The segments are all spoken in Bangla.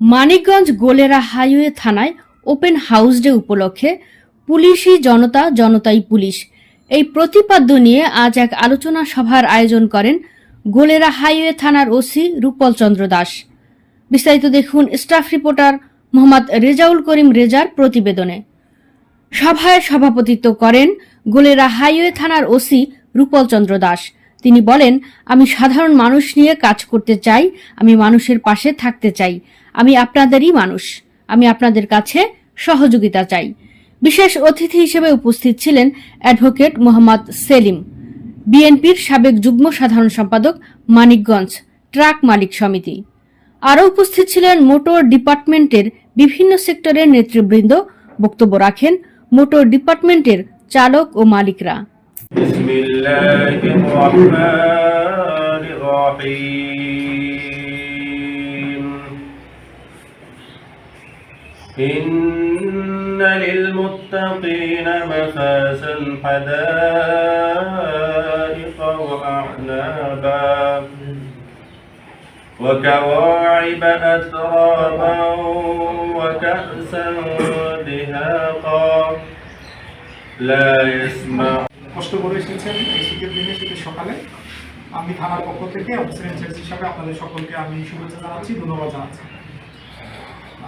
মানিকগঞ্জ গোলেরা হাইওয়ে থানায় ওপেন হাউস ডে উপলক্ষে পুলিশি জনতা, জনতাই পুলিশ। এই প্রতিপাদ্য নিয়ে আজ এক আলোচনা সভার আয়োজন করেন গোলেরা হাইওয়ে থানার ওসি রূপল চন্দ্র দাস। বিস্তারিত দেখুন স্টাফ রিপোর্টার মোহাম্মদ রেজাউল করিম রেজার প্রতিবেদনে। সভায় সভাপতিত্ব করেন গোলেরা হাইওয়ে থানার ওসি রূপল চন্দ্র দাস। তিনি বলেন, আমি সাধারণ মানুষ নিয়ে কাজ করতে চাই, আমি মানুষের পাশে থাকতে চাই। আমি আপনাদেরই মানুষ। আমি আপনাদের কাছে সহযোগিতা চাই। বিশেষ অতিথি হিসেবে উপস্থিত ছিলেন অ্যাডভোকেট মোহাম্মদ সেলিম। বিএনপির সাবেক যুগ্ম সাধারণ সম্পাদক মানিকগঞ্জ ট্রাক মালিক সমিতি। আরও উপস্থিত ছিলেন মোটর ডিপার্টমেন্টের বিভিন্ন সেক্টরের নেতৃবৃন্দ। বক্তব্য রাখেন মোটর ডিপার্টমেন্টের চালক ও মালিকরা। إن للمتقين مفازا حدائق وأعنابا وكواعب أترابا وكأسا دهاقا لا يسمع কষ্ট করে এসেছেন এই শীতের দিনে শীতের সকালে আমি থানার পক্ষ থেকে অফিসার ইনচার্জ হিসাবে আপনাদের সকলকে আমি শুভেচ্ছা জানাচ্ছি ধন্যবাদ জানাচ্ছি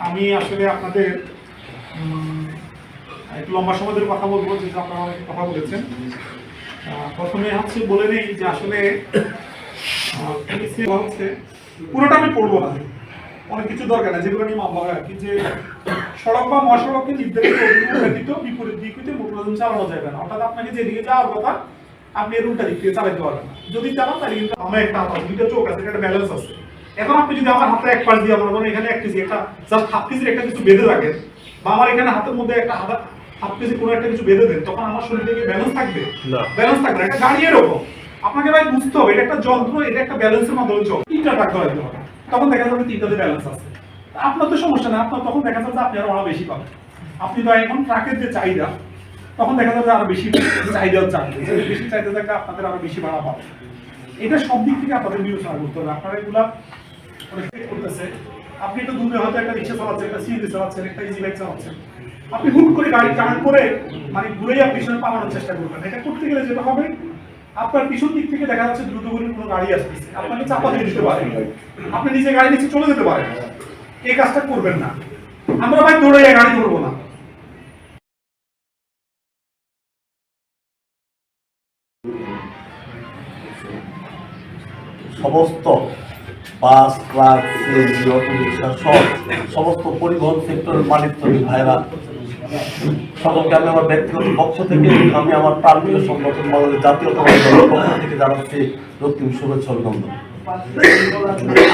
আমি আসলে আপনাদের একটু লম্বা সময় ধরে কথা বলব, যেহেতু আপনারা অনেক কথা বলেছেন। প্রথমে হচ্ছে বলে নেই যে আসলে হচ্ছে, পুরোটা আমি পড়ব না। অনেক কিছু দরকার না যেগুলো নিয়ে হয় আর কি, যে সড়ক বা মহাসড়ককে নির্ধারিত বিপরীত দিক হইতে মোটরযান চালানো যাবে না। অর্থাৎ আপনাকে যেদিকে যাওয়ার কথা, আপনি এর উল্টা দিক থেকে চালাতে পারবেন যদি চালান, তাহলে কিন্তু আমার একটা হাত দুইটা চোখ আছে, একটা ব্যালেন্স আছে। এখন আপনি যদি আমার হাতে এক পাশ দিয়ে মনে এখানে এক কেজি একটা জাস্ট হাফ কেজির একটা কিছু বেঁধে রাখেন বা আমার এখানে হাতের মধ্যে একটা হাত হাফ কেজি কোনো একটা কিছু বেঁধে দেন তখন আমার শরীরে কি ব্যালেন্স থাকবে? ব্যালেন্স থাকবে একটা গাড়ি এরকম আপনাকে ভাই বুঝতে হবে এটা একটা যন্ত্র এটা একটা ব্যালেন্সের মাধ্যমে চলে। তিনটা টাকা ধরাইতে হবে তখন দেখা যাবে তিনটাতে ব্যালেন্স আছে। আপনার তো সমস্যা নেই আপনার তখন দেখা যাবে আপনি আরও ভাড়া বেশি পাবেন। আপনি তো এখন ট্রাকের যে চাহিদা তখন দেখা যাবে আরও বেশি চাহিদা চাকরি বেশি চাহিদা থাকলে আপনাদের আরও বেশি ভাড়া পাবে এটা সব দিক থেকে আপনাদের বিবেচনা করতে হবে। আপনারা এগুলা আপনি একটু দূরে হয়তো একটা রিক্সা চালাচ্ছেন, একটা সিএনজি চালাচ্ছেন, একটা ইজি বাইক চালাচ্ছেন। আপনি হুট করে গাড়ি টার্ন করে মানে ঘুরে যা পিছনে পালানোর চেষ্টা করবেন। এটা করতে গেলে যেটা হবে, আপনার পিছন দিক থেকে দেখা যাচ্ছে দ্রুত কোনো গাড়ি আসতেছে। আপনাকে চাপা দিয়ে দিতে পারে। আপনি নিজে গাড়ি নিচে চলে যেতে পারেন। এই কাজটা করবেন না। আমরা ভাই দৌড়ে গাড়ি ধরবো না। সমস্ত বাস, ট্রাক সিএনজি অটোরিক্সা সব, সমস্ত পরিবহন সেক্টরের মালিক তৈরি ভাইরা। সকলকে আমি আমার ব্যক্তিগত পক্ষ থেকে, আমি আমার প্রান্তীয় সংগঠন বাংলাদেশ দলের পক্ষ থেকে জানাচ্ছি রক্তিম শুভেচ্ছা অভিনন্দন।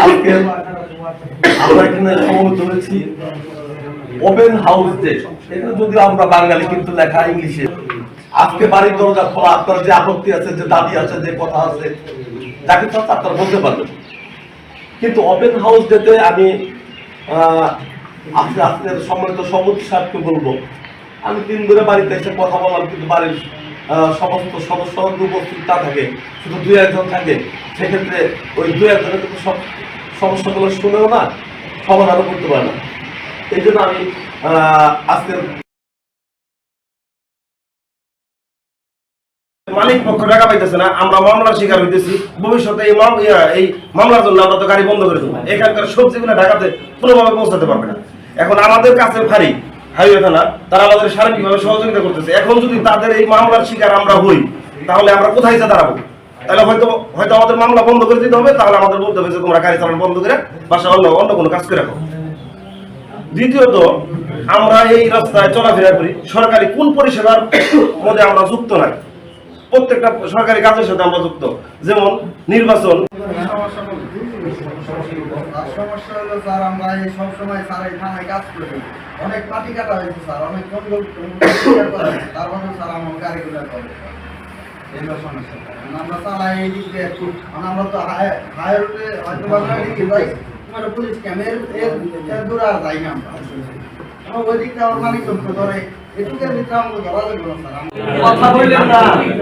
আজকে আমরা এখানে সমবেত হয়েছি ওপেন হাউস ডে। এটা যদিও আমরা বাঙালি, কিন্তু লেখা ইংলিশে। আজকে বাড়ির দরজা খোলা, আপনার যে আপত্তি আছে, যে দাবি আছে, যে কথা আছে তাকে তো আপনারা বলতে পারবেন। কিন্তু ওপেন হাউস ডেতে আমি আজকে আজকের সম্মানিত সভাপতি সাহেবকে বলব। আমি তিন দিনে বাড়িতে এসে কথা বললাম, কিন্তু বাড়ির সমস্ত সদস্যরা উপস্থিত না থাকে, শুধু দুই একজন থাকে। সেক্ষেত্রে ওই দুই একজনের কিন্তু সব সমস্যাগুলো শুনেও না সমাধানও করতে পারে না। এই জন্য আমি আজকের মালিক পক্ষ টাকা পাইতেছে না, আমরা মামলার শিকার হইতেছি। ভবিষ্যতে এই এই মামলার জন্য আমরা তো গাড়ি বন্ধ করে দেবো। এখানকার সবজিগুলো ঢাকাতে কোনোভাবে পৌঁছাতে পারবে না। এখন আমাদের কাছে ভারী হাইওয়ে থানা, তারা আমাদের সার্বিকভাবে সহযোগিতা করতেছে। এখন যদি তাদের এই মামলার শিকার আমরা হই, তাহলে আমরা কোথায় দাঁড়াবো তাহলে হয়তো হয়তো আমাদের মামলা বন্ধ করে দিতে হবে, তাহলে আমাদের বলতে হবে যে তোমরা গাড়ি চালানো বন্ধ করে বাসা অন্য অন্য কোনো কাজ করে রাখো। দ্বিতীয়ত, আমরা এই রাস্তায় চলাফেরা করি। সরকারি কোন পরিষেবার মধ্যে আমরা যুক্ত নাই। প্রত্যেকটা সরকারি কাজের সাথে আমরা যুক্ত। যেমন নির্বাচন। সমস্যা হলো স্যার আমরা এই সবসময় স্যার এই থানায় কাজ করি। অনেক পাটি কাটা হয়েছে স্যার অনেক কন্ট্রোল তার মধ্যে স্যার আমার গাড়িগুলো করে। এইগুলো সমস্যা। আমরা চালাই এই দিক দিয়ে একটু আমরা তো হাই রোডে হয়তো বাংলা দিকে যাই মানে পুলিশ ক্যামের এর এর দূরে আর যাই না আমরা। ওই দিকটা আমার মালিক ধরে। এটুকের ভিতরে আমাকে ধরা যাবে না স্যার। কথা বললেন না।